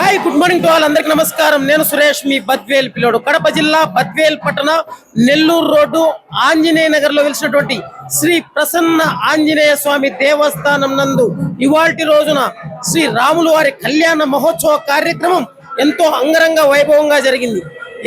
Hi good morning to all అందరికి నమస్కారం. నేను సురేష్ మీ బద్వేల్ పిల్లోడు. కడప జిల్లా బద్వేల్ పట్టణ నెల్లూరు రోడ్డు ఆంజనేయ నగర్లో వెలిసినటువంటి శ్రీ ప్రసన్న ఆంజనేయ స్వామి దేవస్థానం నందు ఇవాటి రోజున శ్రీ రాములు వారి కళ్యాణ మహోత్సవ కార్యక్రమం ఎంతో అంగరంగ వైభవంగా జరిగింది.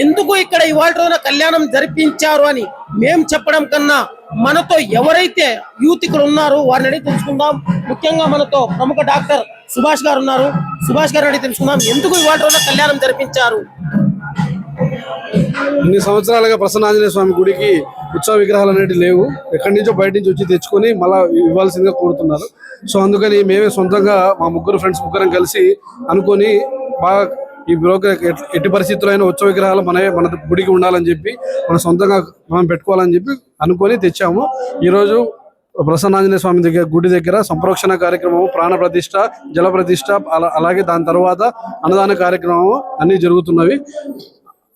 ఎందుకు ఇక్కడ ఇవాళ రోజున కళ్యాణం జరిపించారు అని మేం చెప్పడం కన్నా మనతో ఎవరైతే యూత్ ఇక్కడ ఉన్నారో వారిని అడిగి తెలుసుకుందాం. ముఖ్యంగా మనతో ప్రముఖ డాక్టర్ సుభాష్ గారు ఉన్నారు. సుభాష్ గారు అడిగి తెలుసుకుందాం. ఎందుకు ఇవాళ రోజున కళ్యాణం జరిపించారు? ఇన్ని సంవత్సరాలుగా ప్రసన్నాంజనేయ స్వామి గుడికి ఉత్సవ విగ్రహాలు అనేవి లేవు. ఎక్కడి నుంచో బయట నుంచి వచ్చి తెచ్చుకొని మళ్ళీ ఇవ్వాల్సిందిగా కోరుతున్నారు. సో అందుకని మేమే సొంతంగా మా ముగ్గురు ఫ్రెండ్స్ ముగ్గురం కలిసి అనుకొని బాగా ఈ బ్రోకర్ ఎట్టి పరిస్థితుల్లో అయినా ఉత్సవ విగ్రహాలు మన మన గుడికి ఉండాలని చెప్పి మన సొంతంగా మనం పెట్టుకోవాలని చెప్పి అనుకొని తెచ్చాము. ఈరోజు ప్రసన్నాంజనేయ స్వామి దగ్గర గుడి దగ్గర సంప్రోక్షణ కార్యక్రమం ప్రాణ ప్రతిష్ట జల ప్రతిష్ట అలా- అలాగే దాని తర్వాత అన్నదాన కార్యక్రమం అన్ని జరుగుతున్నవి.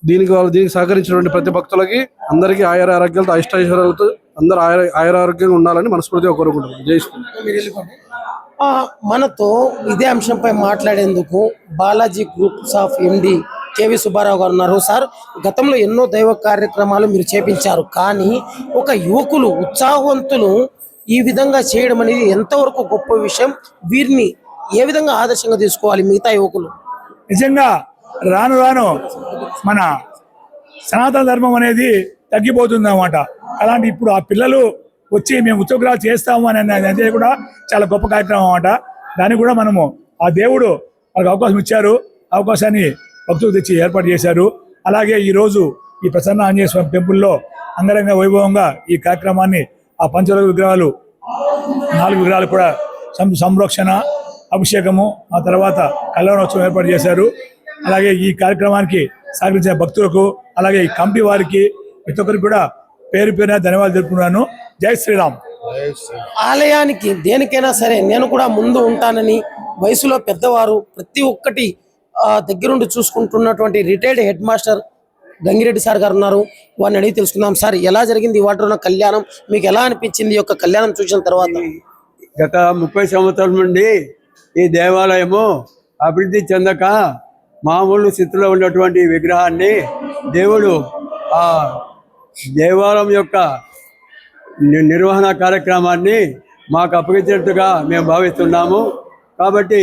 దీనికి వాళ్ళు దీనికి సహకరించినటువంటి ప్రతి భక్తులకి అందరికీ ఆయుర ఆరోగ్యాలతో అష్టైశ్వర్యాలతో అందరూ ఆయుర ఆయుర ఆరోగ్యంగా ఉండాలని మనస్ఫూర్తిగా కోరుకుంటున్నాం. జై మనతో ఇదే అంశంపై మాట్లాడేందుకు Balaji groups of MD K V Subbarao గారు ఉన్నారు. సార్ గతంలో ఎన్నో దైవ కార్యక్రమాలు మీరు చేపించారు. కానీ ఒక యువకులు ఉత్సాహవంతులు ఈ విధంగా చేయడం అనేది ఎంతవరకు గొప్ప విషయం? వీరిని ఏ విధంగా ఆదర్శంగా తీసుకోవాలి మిగతా యువకులు? నిజంగా రాను రాను మన సనాతన ధర్మం అనేది తగ్గిపోతుంది అనమాట అలాంటి ఇప్పుడు ఆ పిల్లలు వచ్చి మేము ఉత్సవగ్రహాలు చేస్తాము అని అనేది అదే కూడా చాలా గొప్ప కార్యక్రమం అన్నమాట. దానికి కూడా మనము ఆ దేవుడు వాళ్ళకి అవకాశం ఇచ్చారు. అవకాశాన్ని భక్తులు తెచ్చి ఏర్పాటు చేశారు. అలాగే ఈరోజు ఈ ప్రసన్న ఆంజనేయ స్వామి టెంపుల్లో అంగరంగ వైభవంగా ఈ కార్యక్రమాన్ని ఆ పంచలోక విగ్రహాలు నాలుగు విగ్రహాలు కూడా సం- సంరక్షణ అభిషేకము ఆ తర్వాత కళ్యాణోత్సవం ఏర్పాటు చేశారు. అలాగే ఈ కార్యక్రమానికి సహకరించిన భక్తులకు అలాగే ఈ కంపి వారికి ప్రతి ఒక్కరికి కూడా పేరు పేరున ధన్యవాదాలు తెలుపుకున్నాను జై శ్రీరామ్. ఆలయానికి దేనికైనా సరే నేను కూడా ముందు ఉంటానని వయసులో పెద్దవారు ప్రతి ఒక్కటి ఆ, దగ్గరుండి చూసుకుంటున్నటువంటి retired head master Gangireddy sir గారు ఉన్నారు. వారిని అడిగి తెలుసుకుందాం. సార్ ఎలా జరిగింది వాటిలో కళ్యాణం? మీకు ఎలా అనిపించింది ఈ యొక్క కళ్యాణం చూసిన తర్వాత? గత ముప్పై సంవత్సరాల నుండి ఈ దేవాలయము అభివృద్ధి చెందక మామూలు స్థితిలో ఉన్నటువంటి విగ్రహాన్ని దేవుడు ఆ దేవాలయం యొక్క నిర్వహణ కార్యక్రమాన్ని మాకు అప్పగించినట్టుగా మేము భావిస్తున్నాము. కాబట్టి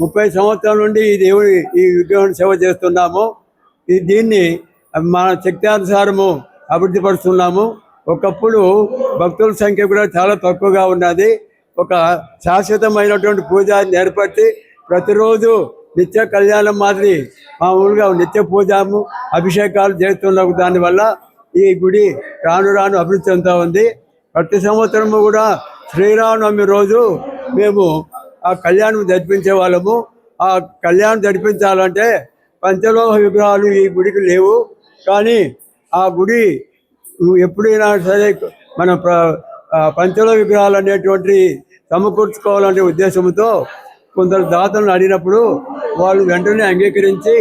ముప్పై సంవత్సరాల నుండి ఈ దేవుడి ఈ విగ్రహం సేవ చేస్తున్నాము. ఇది దీన్ని మన శక్తానుసారము అభివృద్ధి పరుస్తున్నాము. ఒకప్పుడు భక్తుల సంఖ్య కూడా చాలా తక్కువగా ఉన్నది. ఒక శాశ్వతమైనటువంటి పూజ ఏర్పరిచి ప్రతిరోజు నిత్య కళ్యాణం మాదిరి మామూలుగా నిత్య పూజము అభిషేకాలు చేస్తున్న దానివల్ల ఈ గుడి రాను రాను అభివృద్ధి చెందుతూ ఉంది. ప్రతి సంవత్సరము కూడా శ్రీరామనవమి రోజు మేము ఆ కళ్యాణం జరిపించే వాళ్ళము. ఆ కళ్యాణం జరిపించాలంటే పంచలోహ విగ్రహాలు ఈ గుడికి లేవు. కానీ ఆ గుడి ఎప్పుడైనా సరే మన పంచలోహ విగ్రహాలు అనేటువంటి సమకూర్చుకోవాలనే ఉద్దేశంతో కొందరు దాతలను అడిగినప్పుడు వాళ్ళు వెంటనే అంగీకరించి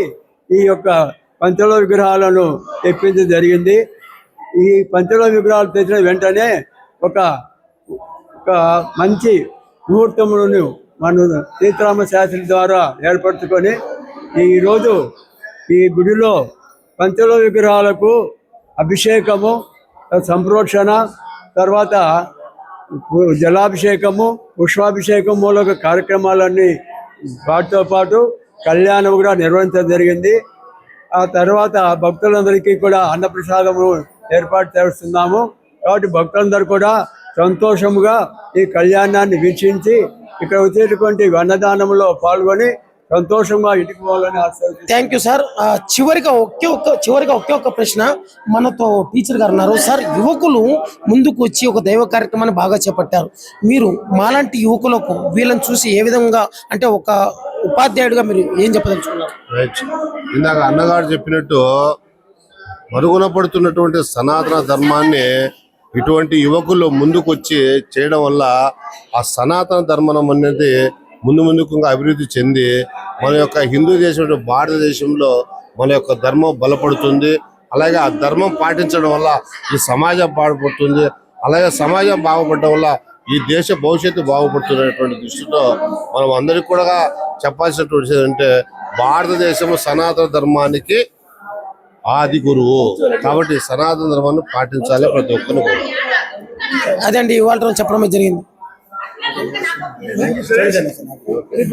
ఈ యొక్క పంచలో విగ్రహాలను తెప్పించడం జరిగింది. ఈ పంచలో విగ్రహాలు తెచ్చిన వెంటనే ఒక ఒక మంచి ముహూర్తములను మన సీతారామ శాస్త్రి ద్వారా ఏర్పరచుకొని ఈరోజు ఈ గుడిలో పంచలో విగ్రహాలకు అభిషేకము సంప్రోక్షణ తర్వాత జలాభిషేకము పుష్పాభిషేకం మూలక కార్యక్రమాలన్నీ వాటితో పాటు కళ్యాణం కూడా నిర్వహించడం జరిగింది. ఆ తర్వాత భక్తులందరికీ కూడా అన్నప్రసాదము ఏర్పాటు చేస్తున్నాము. కాబట్టి భక్తులందరూ కూడా సంతోషముగా ఈ కళ్యాణాన్ని వీక్షించి ఇక్కడ వచ్చేటువంటి అన్నదానంలో పాల్గొని సంతోషంగా ఇంటికి పోవాలని థ్యాంక్ యూ సార్ ఆ, చివరిగా ఒకే ఒక్క చివరిగా ఒకే ఒక్క ప్రశ్న మనతో టీచర్ గారు ఉన్నారు. సార్ యువకులు ముందుకు వచ్చి ఒక దైవ కార్యక్రమాన్ని బాగా చేపట్టారు. మీరు మాలాంటి యువకులకు వీళ్ళని చూసి ఏ విధంగా అంటే ఒక ఉపాధ్యాయుడిగా మీరు ఏం చెప్పదలుచుకున్నారు? రైట్ ఇందాక అన్నగారు చెప్పినట్టు మరుగున పడుతున్నటువంటి సనాతన ధర్మాన్ని ఇటువంటి యువకులు ముందుకొచ్చి చేయడం వల్ల ఆ సనాతన ధర్మం అనేది ముందు ముందుకు అభివృద్ధి చెంది మన యొక్క హిందూ దేశం భారతదేశంలో మన యొక్క ధర్మం బలపడుతుంది. అలాగే ఆ ధర్మం పాటించడం వల్ల ఈ సమాజం బాగుపడుతుంది. అలాగే సమాజం బాగుపడడం వల్ల ఈ దేశ భవిష్యత్తు బాగుపడుతున్నటువంటి దృష్టితో మనం అందరికి కూడా చెప్పాల్సినటువంటి విషయం అంటే భారతదేశం సనాతన ధర్మానికి ఆది గురువు. కాబట్టి సనాతన ధర్మాన్ని పాటించాలి ప్రతి ఒక్కరు అదండి ఇవాళ చెప్పడమే జరిగింది.